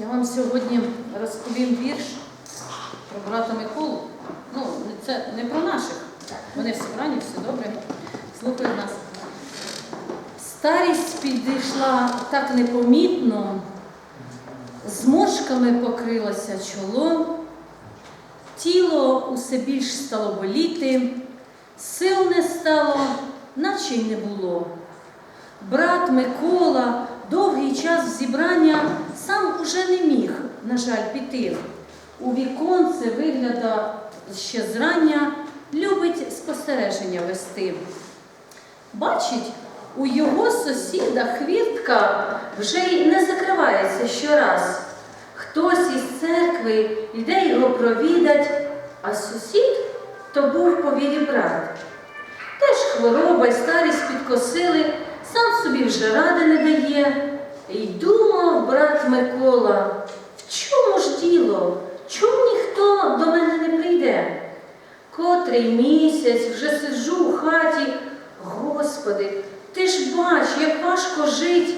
Я вам сьогодні розповім вірш про брата Миколу. Ну, це не про наших. Вони всі брані, все добре. Слухають нас. Старість підійшла так непомітно, зморшками покрилося чоло, тіло усе більш стало боліти, сил не стало, наче й не було. Брат Микола довгий час зібрання уже не міг, на жаль, піти. У віконце вигляда ще зрання любить спостереження вести. Бачить, у його сусіда хвіртка вже й не закривається щораз. Хтось із церкви йде його провідать, а сусід то був по вірі брат. Теж хвороба й старість підкосили, сам собі вже ради не дає. Брат Микола, в чому ж діло? Чому ніхто до мене не прийде? Котрий місяць вже сиджу в хаті. Господи, ти ж бач, як важко жить,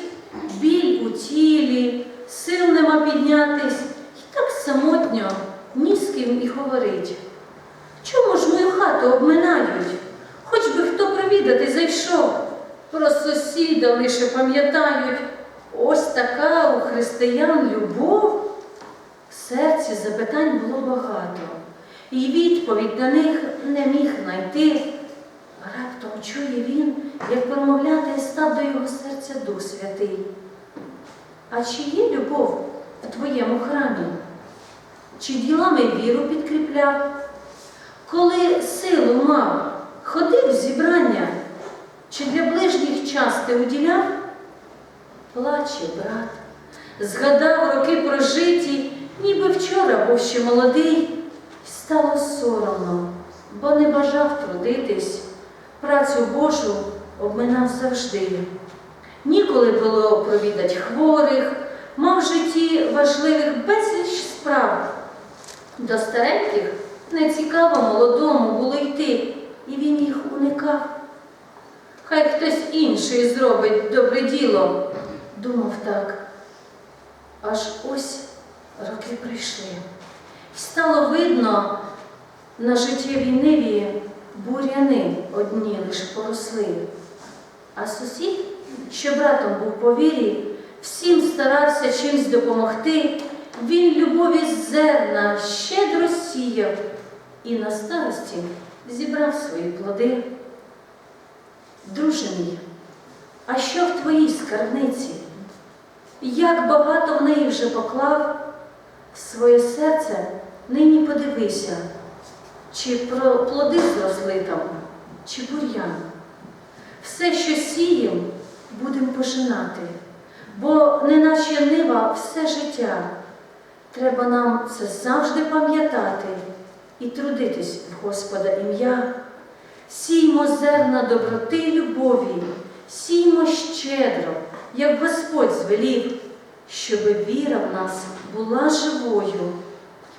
біль у тілі, сил нема піднятись, і так самотньо, ні з ким і говорить. Чому ж мою хату обминають? Хоч би хто провідати зайшов. Про сусіда лише пам'ятають. Християн любов. В серці запитань було багато, і відповідь на них не міг знайти. Раптом чує він, як промовляти став до його серця Дух Святий. А чи є любов у твоєму храмі? Чи ділами віру підкріпляв? Коли силу мав, ходив в зібрання, чи для ближніх час ти уділяв? Плаче брат, згадав роки прожиті, ніби вчора був ще молодий, стало соромно, бо не бажав трудитись, працю Божу обминав завжди. Ніколи було провідать хворих, мав в житті важливих безліч справ. До стареньких нецікаво молодому було йти, і він їх уникав. Хай хтось інший зробить добре діло, думав так. Аж ось роки прийшли. Стало видно на життєвій ниві буряни одні лиш поросли. А сусід, що братом був по вірі, всім старався чимсь допомогти. Він любові зерна щедро сіяв і на старості зібрав свої плоди. Друже мій, а що в твоїй скарбниці? Як багато в неї вже поклав своє серце, нині подивися, чи плоди зросли там, чи бур'ян. Все, що сієм, будемо пожинати, бо неначе нива все життя. Треба нам це завжди пам'ятати і трудитись в Господа ім'я. Сіймо зерна доброти любові, сіймо щедро, як Господь звелів, щоби віра в нас була живою,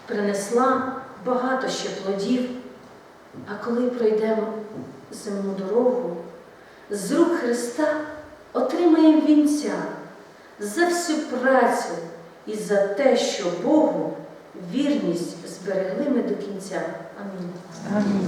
принесла багато ще плодів. А коли пройдемо земну дорогу, з рук Христа отримаємо вінця за всю працю і за те, що Богу вірність зберегли ми до кінця. Амінь. Амінь.